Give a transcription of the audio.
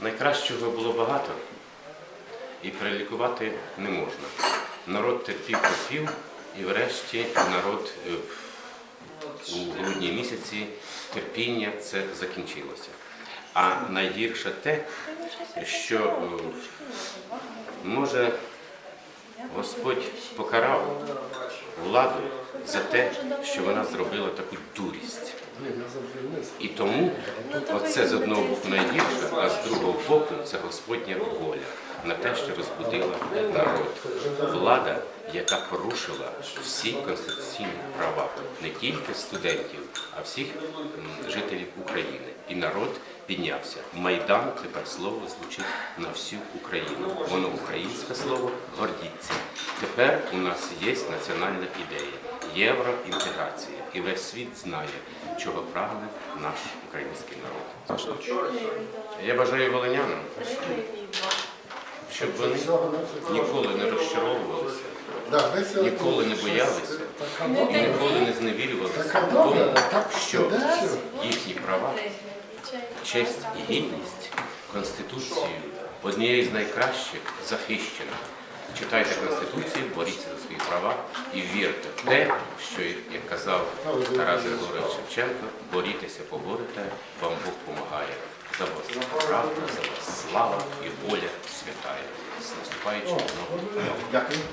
Найкращого було багато і перелікувати не можна. Народ терпів, терпів, і врешті народ е, у грудні місяці терпіння це закінчилося. А найгірше те, що може Господь покарав владу за те, що вона зробила таку дурість. І тому оце з одного боку найгірше, а з другого боку це Господня воля на те, що розбудила народ. Влада, яка порушила всі конституційні права не тільки студентів, а всіх жителів України. І народ піднявся. Майдан тепер слово звучить на всю Україну. Воно українське слово гордіться. Тепер у нас є національна ідея євроінтеграція. І весь світ знає, чого прагне наш український народ. Я бажаю волинянам, щоб вони ніколи не розчаровувалися, ніколи не боялися і ніколи не зневірювалися в тому, що їхні права, честь і гідність Конституцією однією з найкращих захищена. Читайте Конституцію, боріться за свої права і вірте в те, що, як казав Тарас Григорович Шевченко, борітеся, поборете, вам Бог допомагає. За вас правда, за вас слава і воля святая. З наступаючим новим роком. Дякую.